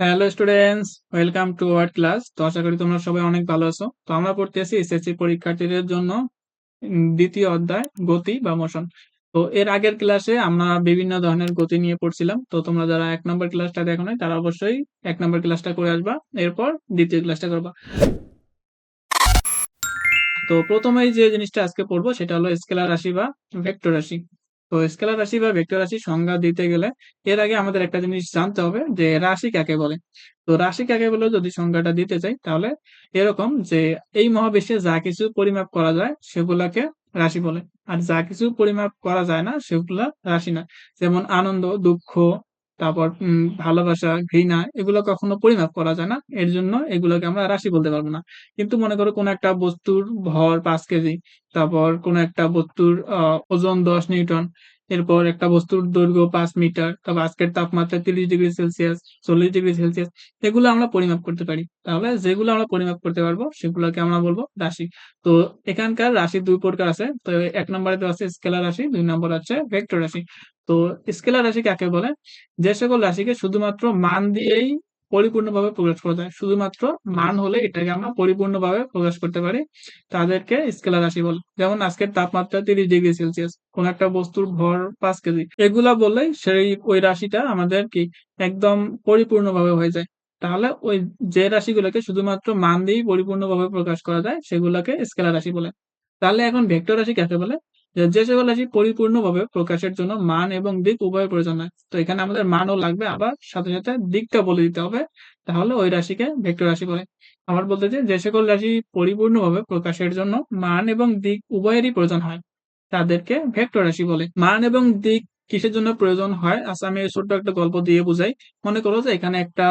Hello students welcome to our class তো আশা করি তোমরা সবাই অনেক ভালো আছো। তো আমরা পড়তেছি এসএসসি পরীক্ষার্থীদের জন্য দ্বিতীয় অধ্যায়, গতি বা মোশন তো এর আগের ক্লাসে আমরা বিভিন্ন ধরনের গতি নিয়ে পড়ছিলাম। তো তোমরা যারা এক নম্বর ক্লাসটা দেখো নাই, তারা অবশ্যই এক নম্বর ক্লাসটা করে আসবা। এরপর দ্বিতীয় ক্লাসটা করবা। তো প্রথমেই যে জিনিসটা আজকে পড়ব, সেটা হলো স্কেলার রাশি বা ভেক্টর রাশি। তো স্কেলার রাশি বা ভেক্টর রাশি সংজ্ঞা দিতে গেলে এর আগে আমাদের একটা জিনিস জানতে হবে যে রাশি কাকে বলে? তো রাশি কাকে বলে যদি সংজ্ঞাটা দিতে চাই তাহলে এরকম যে এই মহাবিশ্বে যা কিছু পরিমাপ করা যায় সেগুলাকে রাশি বলে। আর যা কিছু পরিমাপ করা যায় না সেগুলা রাশি না। যেমন আনন্দ, দুঃখ তারপর ভালোবাসা, ঘৃণা এগুলো কখনো পরিমাপ করা যায় না। এর জন্য এগুলোকে আমরা রাশি বলতে পারব না। কিন্তু মনে করো কোনো একটা বস্তুর ভর পাঁচ কেজি, তারপর কোনো একটা বস্তুর ওজন দশ নিউটন, এরপর একটা বস্তুর দৈর্ঘ্য পাঁচ মিটার, তারপর আজকের তাপমাত্রা তিরিশ ডিগ্রি সেলসিয়াস, চল্লিশ ডিগ্রি সেলসিয়াস, এগুলো আমরা পরিমাপ করতে পারি। তাহলে যেগুলো আমরা পরিমাপ করতে পারব সেগুলোকে আমরা বলব রাশি। তো এখানকার রাশি দুই প্রকার আছে। তো এক নম্বরে তো আছে স্কেলার রাশি, দুই নম্বর আছে ভেক্টর রাশি। তো স্কেলার রাশি কাকে বলে? যে সকল রাশিকে শুধুমাত্র মান দিয়েই পরিপূর্ণভাবে প্রকাশ করা যায়। শুধুমাত্র মান হলে এটাকে আমরা পরিপূর্ণভাবে প্রকাশ করতে পারি। তাদেরকে স্কেলার রাশি বলে। যেমন আজকের তাপমাত্রা তিরিশ ডিগ্রি সেলসিয়াস। কোন একটা বস্তুর ভর পাঁচ কেজি। এগুলা বললেই সেই ওই রাশিটা আমাদের কি একদম পরিপূর্ণভাবে হয়ে যায়। তাহলে ওই যে রাশিগুলোকে শুধুমাত্র মান দিয়েই পরিপূর্ণভাবে প্রকাশ করা যায়, সেগুলোকে স্কেলার রাশি বলে। তাহলে এখন ভেক্টর রাশি কাকে বলে? যে সকল রাশি পরিপূর্ণভাবে প্রকাশের জন্য মান এবং দিক উভয় প্রয়োজন হয়। তো এখানে আমাদের মানও লাগবে, আবার সাথে সাথে দিকটা বলে দিতে হবে, তাহলে ওই রাশিকে ভেক্টর রাশি বলে। আবার বলতে যে সকল রাশি পরিপূর্ণভাবে প্রকাশের জন্য মান এবং দিক উভয়েরই প্রয়োজন হয়, তাদেরকে ভেক্টর রাশি বলে। মান এবং দিক কিসের জন্য প্রয়োজন হয়? আচ্ছা আমি ছোট্ট একটা গল্প দিয়ে বুঝাই। মনে করো যে এখানে একটা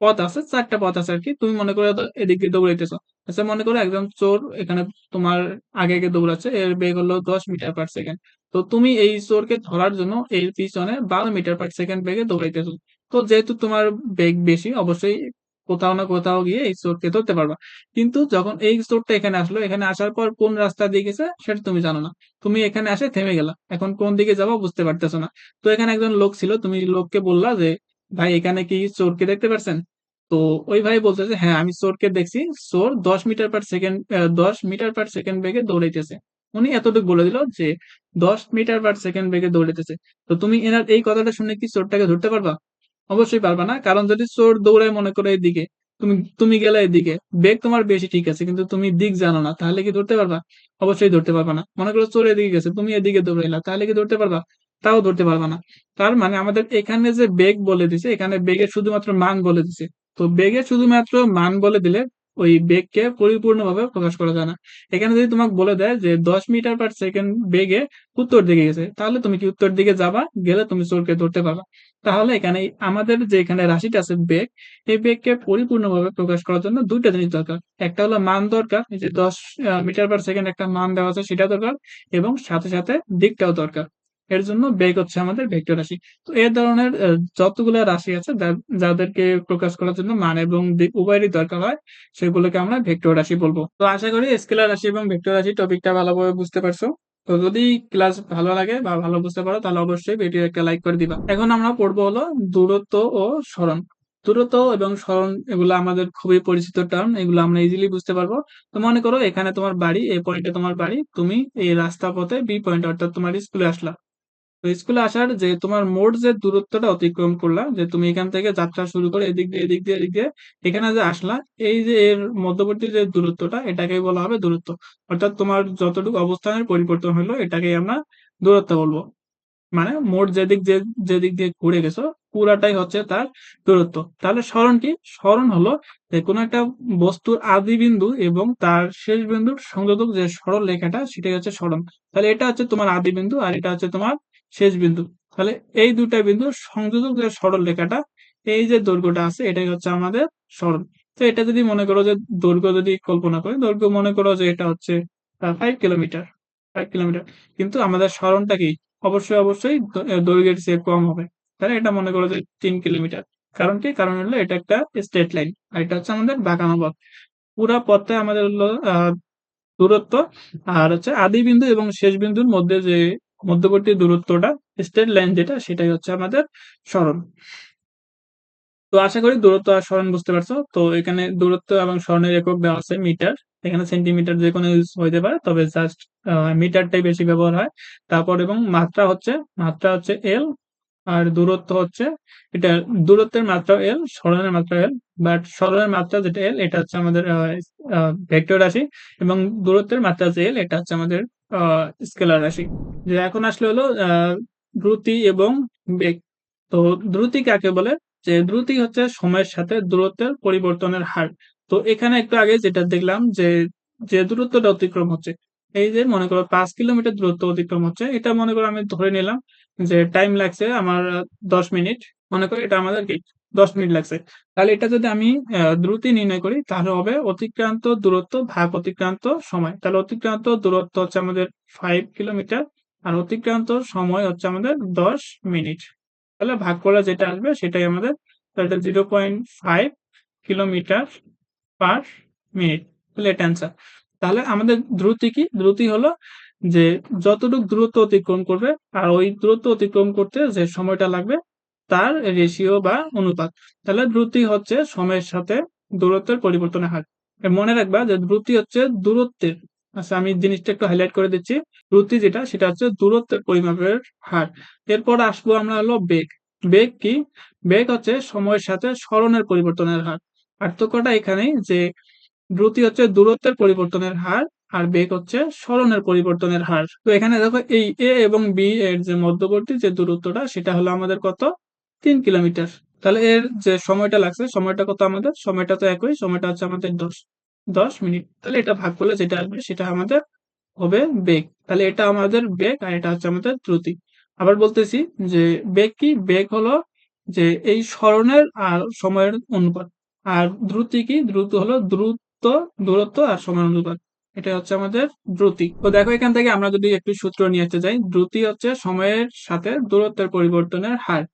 পথ আছে, চারটা পথ আছে আর কি তুমি মনে করো এদিকে দৌড়াইতেছো। আচ্ছা মনে করো একজন চোর এখানে তোমার আগে আগে দৌড়াচ্ছে এর বেগ হলো দশ মিটার পার সেকেন্ড তো তুমি এই চোরকে ধরার জন্য এর পিছনে বারো মিটার পার সেকেন্ড বেগে দৌড়াইতেছো। তো যেহেতু তোমার বেগ বেশি, অবশ্যই কোথাও না কোথাও গিয়ে এই চোরকে ধরতে পারবা। কিন্তু যখন এই চোরটা এখানে আসলো, এখানে আসার পর কোন রাস্তা দিয়ে গেছে সেটা তুমি জানো না। তুমি এখানে আসে থেমে গেলা। এখন কোন দিকে যাব বুঝতে পারতেছো না। তো এখানে একজন লোক ছিল, তুমি লোককে বললা যে ভাই, এখানে কি চোরকে দেখতে পারছেন? তো ওই ভাই বলতেছে হ্যাঁ আমি চোরকে দেখছি। চোর দশ মিটার পার সেকেন্ড দশ মিটার পার সেকেন্ড বেগে দৌড়াইতেছে। উনি এতটুকু বলে দিল যে, দশ মিটার পার সেকেন্ড বেগে দৌড়াইতেছে। তো তুমি এনার এই কথাটা শুনে কি চোরটাকে ধরতে পারবা? অবশ্যই পারবা না। কারণ যদি চোর দৌড়ায় মনে করো এদিকে, তুমি তুমি গেলে এদিকে। বেগ তোমার বেশি ঠিক আছে, কিন্তু তুমি দিক জানো না, তাহলে কি ধরতে পারবা? অবশ্যই ধরতে পারবা না। মনে করো চোর এদিকে গেছে, তুমি এদিকে দৌড়াইলা, তাহলে কি ধরতে পারবা? তাও ধরতে পারবা না। তার মানে আমাদের এখানে যে বেগ বলে দিছে, এখানে বেগের শুধুমাত্র মান বলে দিছে। তো বেগের শুধুমাত্র মান বলে দিলে ওই বেগকে পরিপূর্ণভাবে প্রকাশ করা যায় না। এখানে যদি তোমাকে বলে দেয় যে দশ মিটার পার সেকেন্ড বেগে উত্তর দিকে গেছে, তাহলে তুমি কি উত্তর দিকে যাবা? গেলে তুমি চোরকে ধরতে পারবা। তাহলে এখানে আমাদের যে এখানে রাশিটা আছে বেগ, এই বেগকে পরিপূর্ণভাবে প্রকাশ করার জন্য দুইটা জিনিস দরকার। একটা হলো মান দরকার যে দশ মিটার পার সেকেন্ড একটা মান দেওয়া আছে সেটা দরকার এবং সাথে সাথে দিকটাও দরকার। এর জন্য বেগ হচ্ছে আমাদের ভেক্টর রাশি। তো এই ধরনের যতগুলো রাশি আছে যাদেরকে প্রকাশ করার জন্য মান এবং উভয়েরই দরকার হয়, সেগুলোকে আমরা ভেক্টর রাশি বলব। তো আশা করি স্কেলার রাশি এবং ভেক্টর রাশি টপিকটা ভালোভাবে বুঝতে পারছ। তো যদি ক্লাস ভালো লাগে বা ভালো বুঝতে পারো, তাহলে অবশ্যই ভিডিও একটা লাইক করে দিবা। এখন আমরা পড়ব হলো দূরত্ব ও সরণ দূরত্ব এবং সরণ এগুলো আমাদের খুবই পরিচিত টার্ম এগুলো আমরা ইজিলি বুঝতে পারব। তো মনে করো এখানে তোমার বাড়ি এই পয়েন্টে তোমার বাড়ি, তুমি এই রাস্তা পথে বি পয়েন্ট অর্থাৎ তোমার স্কুলে আসলা। তো স্কুলে আসার যে তোমার মোট যে দূরত্বটা অতিক্রম করলা, যে তুমি এখান থেকে যাত্রা শুরু করে এদিক দিয়ে এদিক দিয়ে এদিক দিয়ে এখানে যে আসলা, এই যে এর মধ্যবর্তী যে দূরত্বটা এটাকে বলা হবে দূরত্ব। অর্থাৎ তোমার যতটুকু অবস্থানের পরিবর্তন হলো এটাকে আমরা দূরত্ব বলব। মানে মোট যেদিক যে যেদিক দিয়ে ঘুরে গেছো, পুরাটাই হচ্ছে তার দূরত্ব। তাহলে সরণ কি? সরণ হলো যে কোনো একটা বস্তুর আদি বিন্দু এবং তার শেষ বিন্দুর সংযোজক যে সরল রেখাটা সেটাই হচ্ছে স্মরণ। তাহলে এটা হচ্ছে তোমার আদি বিন্দু আর এটা হচ্ছে তোমার শেষ বিন্দু। তাহলে এই দুটা বিন্দু সংযোজক যে সরল রেখাটা, এই যে দৈর্ঘ্যটা আছে, এটাই হচ্ছে আমাদের সরণ তো এটা যদি মনে করো যে দৈর্ঘ্য যদি কল্পনা করি, দৈর্ঘ্য মনে করো যে এটা হচ্ছে ফাইভ কিলোমিটার ফাইভ কিলোমিটার কিন্তু আমাদের সরণটা কি? অবশ্যই অবশ্যই দৈর্ঘ্যের চেয়ে কম হবে। তাহলে এটা মনে করো যে তিন কিলোমিটার কারণ কি? কারণ হলো এটা একটা স্ট্রেট লাইন আর এটা হচ্ছে আমাদের বাঁকানো পথ। পুরা পথে আমাদের হলো দূরত্ব আর হচ্ছে আদি বিন্দু এবং শেষ বিন্দুর মধ্যে যে মধ্যবর্তী দূরত্বটা স্ট্রেট লাইন যেটা, সেটাই হচ্ছে আমাদের সরণ তো আশা করি দূরত্ব আর সরণ বুঝতে পারছ। তো এখানে দূরত্ব এবং সরণের একক দেওয়া আছে মিটার। এখানে সেন্টিমিটার যে কোনো ইউজ হইতে পারে, তবে জাস্ট মিটারটাই বেশি ব্যবহার হয়। তারপর এবং মাত্রা হচ্ছে মাত্রা হচ্ছে এল আর দূরত্ব হচ্ছে, এটা দূরত্বের মাত্রা এল সরণের মাত্রা এল বাট সরণের মাত্রা যেটা এল এটা হচ্ছে আমাদের ভেক্টর রাশি। এবং দূরত্বের মাত্রা যে এল এটা হচ্ছে আমাদের স্কেলার রাশি। যে এখন আসলে হলো দ্রুতি এবং বেগ। তো দ্রুতি কাকে বলে? যে দ্রুতি হচ্ছে সময়ের সাথে দূরত্বের পরিবর্তনের হার। তো এখানে একটু আগে যেটা দেখলাম যে যে দূরত্বটা অতিক্রম হচ্ছে, এই যে মনে করো পাঁচ কিলোমিটার দূরত্ব অতিক্রম হচ্ছে, এটা মনে করো আমি ধরে নিলাম যে টাইম লাগছে আমার দশ মিনিট। মনে করো এটা আমাদের কি দশ মিনিট লাগছে। তাহলে এটা যদি আমি দ্রুতি নির্ণয় করি, তাহলে হবে অতিক্রান্ত দূরত্ব ভাগ অতিক্রান্ত সময়। তাহলে অতিক্রান্ত দূরত্ব হচ্ছে আমাদের ফাইভ কিলোমিটার আর অতিক্রান্ত সময় হচ্ছে আমাদের দশ মিনিট। তাহলে ভাগ করা যেটা আসবে, সেটাই আমাদের, তাহলে zero point five kilometre per minute তাহলে এটা অ্যান্সার তাহলে আমাদের দ্রুতি কি? দ্রুতি হলো যে যতটুকু দূরত্ব অতিক্রম করবে, আর ওই দূরত্ব অতিক্রম করতে যে সময়টা লাগবে তার রেশিও বা অনুপাত। তাহলে দ্রুতি হচ্ছে সময়ের সাথে দূরত্বের পরিবর্তনের হার। মনে রাখবা যে দ্রুতি হচ্ছে দূরত্বের। আচ্ছা আমি জিনিসটা একটু হাইলাইট করে দিচ্ছি। দ্রুতি যেটা, সেটা হচ্ছে দূরত্বের পরিমাপের হার। এরপর আসব আমরা হলো বেগ। বেগ কি? বেগ হচ্ছে সময়ের সাথে স্মরণের পরিবর্তনের হার। পার্থক্যটা এখানেই যে দ্রুতি হচ্ছে দূরত্বের পরিবর্তনের হার আর বেগ হচ্ছে স্মরণের পরিবর্তনের হার। তো এখানে দেখো এই এ এবং বি এর যে মধ্যবর্তী যে দূরত্বটা, সেটা হলো আমাদের কত? তিন কিলোমিটার। তাহলে এর যে সময়টা লাগছে, সময়টা কত আমাদের? সময়টা তো একই, সময়টা হচ্ছে আমাদের দশ দশ মিনিট। তাহলে এটা ভাগ করলে যেটা আসবে সেটা আমাদের হবে বেগ। তাহলে এটা আমাদের বেগ আর এটা হচ্ছে আমাদের দ্রুতি আবার বলতেছি যে বেগ কি? বেগ হলো যে এই স্মরণের আর সময়ের অনুপাত। আর দ্রুতি কি? দ্রুত হলো দ্রুত, দূরত্ব আর সময়ের অনুপাত। এটা হচ্ছে আমাদের দ্রুতি। তো দেখো এখান থেকে আমরা যদি একটু সূত্র নিয়ে আসতে যাই, দ্রুতি হচ্ছে সময়ের সাথে দূরত্বের পরিবর্তনের হার।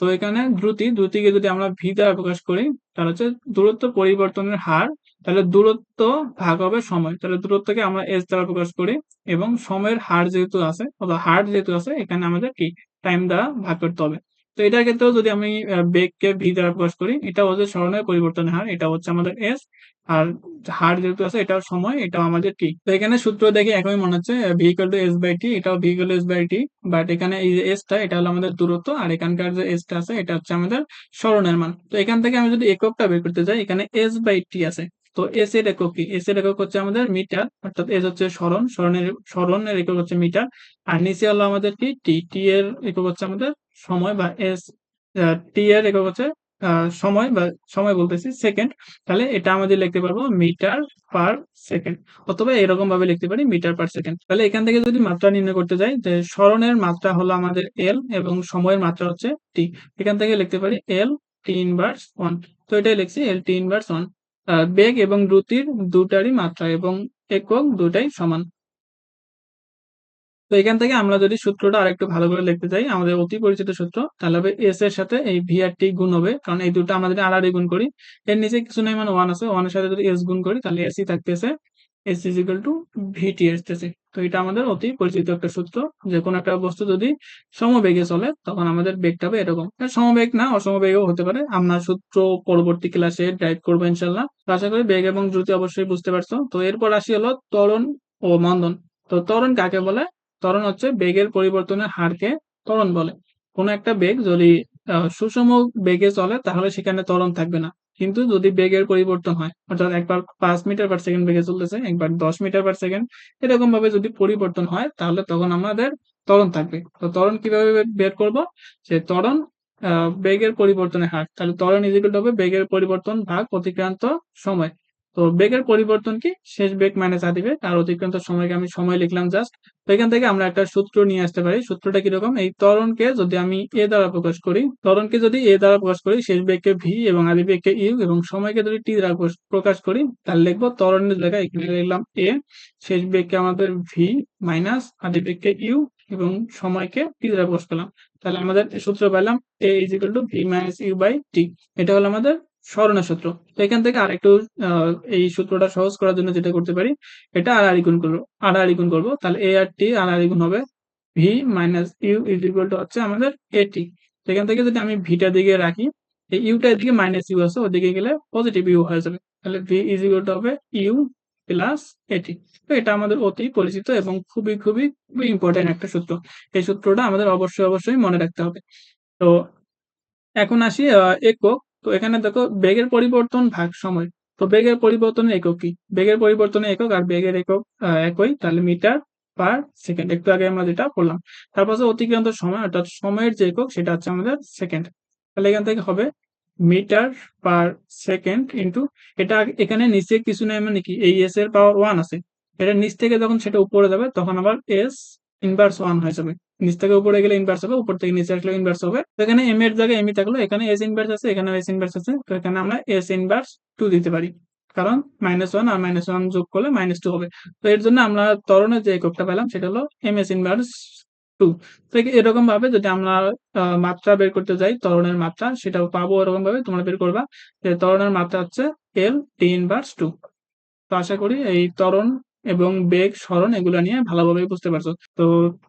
তো এখানে দ্রুতি, দ্রুতিকে যদি আমরা ভি দ্বারা প্রকাশ করি, তাহলে হচ্ছে দূরত্ব পরিবর্তনের হার, তাহলে দূরত্ব ভাগ হবে সময়। তাহলে দূরত্বকে আমরা এস দ্বারা প্রকাশ করি এবং সময়ের হার যেহেতু আছে অথবা হার যেহেতু আছে, এখানে আমাদের কি? টাইম দ্বারা ভাগ করতে হবে। তো এটার ক্ষেত্রেও যদি আমি বেগকে ভি দ্বারা প্রকাশ করি, এটা হচ্ছে স্মরণের পরিবর্তনের হার, এটা হচ্ছে আমাদের এস আর হার যেহেতু আছে, এটাও সময়, এটাও আমাদের টি তো এখানে সূত্র দেখে একই মনে হচ্ছে vehicle two S by T এটাও vehicle S by T but এখানে এই যে এসটা এটা হলো আমাদের দূরত্ব, আর এখানকার যে এসটা আছে, এটা হচ্ছে আমাদের স্মরণের মান। তো এখান থেকে আমি যদি এককটা বের করতে যাই, এখানে এস বাই টি আছে। তো এস এর একক কি? এস এর একক হচ্ছে আমাদের মিটার, অর্থাৎ এস হচ্ছে স্মরণ স্মরণের স্মরণের একক হচ্ছে মিটার, আর নিচে হলো আমাদের কি? টি টি এর একক হচ্ছে আমাদের সময় বা এস টি এর একক হচ্ছে সময় বা সময় বলতেছি, সেকেন্ড। তাহলে এটা আমাদের লিখতে পারব, মিটার পার সেকেন্ড। অথবা এরকম ভাবে লিখতে পারি, মিটার পার সেকেন্ড। তাহলে এখান থেকে যদি মাত্রা নির্ণয় করতে যাই, যে স্মরণের মাত্রা হলো আমাদের এল এবং সময়ের মাত্রা হচ্ছে টি। এখান থেকে লিখতে পারি, এল টি ইনভার্স ওয়ান। তো এটাই লিখছি, এল টি ইনভার্স ওয়ান। বেগ এবং দ্রুতির দুটারই মাত্রা এবং একক দুটাই সমান। তো এখান থেকে আমরা যদি সূত্রটা আরেকটু ভালো করে লিখতে চাই আমাদের অতি পরিচিত সূত্র, তাহলে হবে এস এর সাথে এই ভি আর টি গুণ হবে, কারণ এই দুটো আমরা যদি আর গুণ করি, এর নিচে কিছু নেই মানে ওয়ান আছে ওয়ানের সাথে যদি এস গুণ করি, তাহলে এসই থাকতেছে S is equal to VT আসতেছে। তো এটা আমাদের অতি পরিচিত একটা সূত্র, যে কোনো একটা বস্তু যদি সমবেগে চলে, তখন আমাদের বেগটা হবে এরকম। সমবেগ না, অসমবেগও হতে পারে, আমরা সূত্র পরবর্তী ক্লাসে ড্রাইভ করব ইনশাল্লাহ আশা করি বেগ এবং দ্রুতি অবশ্যই বুঝতে পারছ। তো এরপর আসি হলো ত্বরণ ও মন্দন। তো ত্বরণ কাকে বলে? ত্বরণ হচ্ছে বেগের পরিবর্তনের হারকে ত্বরণ বলে। কোনো একটা বেগ যদি সুষম বেগে চলে, তাহলে সেখানে ত্বরণ থাকবে না। কিন্তু যদি বেগের পরিবর্তন হয়, অর্থাৎ একবার পাঁচ মিটার পার সেকেন্ড বেগে চলতেছে, একবার দশ মিটার পার সেকেন্ড এরকম ভাবে যদি পরিবর্তন হয়, তাহলে তখন আমাদের ত্বরণ থাকবে। তো ত্বরণ কীভাবে বের করব? যে ত্বরণ বেগের পরিবর্তনের হার। তাহলে ত্বরণ ইজিকল হবে বেগের পরিবর্তন ভাগ অতিক্রান্ত সময়। তো বেগের পরিবর্তন কি? শেষ বেগ মাইনাস আদি বেগ আর অতিক্রান্ত সময়কে আমি সময় লিখলাম জাস্ট তো এখান থেকে আমরা একটা সূত্র নিয়ে আসতে পারি। সূত্রটা কীরকম? এই ত্বরণকে যদি আমি এ দ্বারা প্রকাশ করি, ত্বরণকে যদি এ দ্বারা প্রকাশ করি, শেষ বেগকে ভি এবং আদি বেগকে ইউ এবং সময়কে যদি টি দ্বারা প্রকাশ করি, তাহলে লিখব ত্বরণের জায়গায় এখানে লিখলাম এ শেষ বেগকে আমাদের ভি মাইনাস আদি বেগকে ইউ এবং সময়কে টি দ্বারা প্রকাশ করলাম। তাহলে আমাদের সূত্র পেলাম A is equal to V minus U by T এটা হলো আমাদের স্মরণের সূত্র তো এখান থেকে আরেকটু এই সূত্রটা সহজ করার জন্য যেটা করতে পারি, এটা আর আর গুণ করব, আর আর গুণ করব, তাহলে এ আর টি আর আর গুণ হবে V minus U is equal to হচ্ছে আমাদের এ টি। তো এখান থেকে যদি আমি ভিটা দিকে রাখি, এই ইউটা এদিকে মাইনাস ইউ আছে, ওদিকে গেলে পজিটিভ ইউ হয়ে যাবে। তাহলে ভি ইজ ইকুয়াল টু হবে ইউ প্লাস এটি তো এটা আমাদের অতি পরিচিত এবং খুবই খুবই ইম্পর্টেন্ট একটা সূত্র। এই সূত্রটা আমাদের অবশ্যই অবশ্যই মনে রাখতে হবে। তো এখন আসি একক তো এখানে দেখো বেগের পরিবর্তন ভাগ সময়। তো বেগের পরিবর্তনের একক কি? বেগের পরিবর্তনের একক আর বেগের একক একই, তাহলে মিটার পার সেকেন্ড। একটু আগে আমরা যেটা পড়লাম তারপর অতিক্রান্ত সময়, অর্থাৎ সময়ের যে একক, সেটা হচ্ছে আমাদের সেকেন্ড। তাহলে এখান থেকে হবে মিটার পার সেকেন্ড ইন্টু, এটা এখানে নিচে কিছু নেই মানে কি, এই এস এর পাওয়ার ওয়ান আছে। এটা নিচ থেকে যখন সেটা উপরে যাবে, তখন আবার এস ইনভার্স ওয়ান হয়ে যাবে। নিচ থেকে উপরে গেলে ইনভার্স হবে, উপর থেকে নিচে আসলে ইনভার্স হবে। তো এখানে এম এর জায়গায় এমই থাকল, এখানে এস ইনভার্স আছে, এখানে এস ইনভার্স আছে, তো এখানে আমরা এস ইনভার্স টু দিতে পারি। কারণ মাইনাস ওয়ান আর মাইনাস ওয়ান যোগ করলে মাইনাস টু হবে। তো এর জন্য আমরা তরণের যে এককটা পেলাম, সেটা হলো এম এস ইনভার্স টু তো এরকম ভাবে যদি আমরা মাত্রা বের করতে যাই তরণের মাত্রা, সেটাও পাবো এরকম ভাবে তোমরা বের করবা। যে ত্বরণের মাত্রা হচ্ছে এল টি ইনভার্স টু তো আশা করি এই ত্বরণ এবং বেগ স্মরণ এগুলো নিয়ে ভালোভাবে বুঝতে পারছ। তো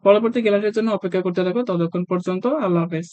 পরবর্তী ক্লাসের জন্য অপেক্ষা করতে থাকো। ততক্ষণ পর্যন্ত আল্লাহ হাফেজ।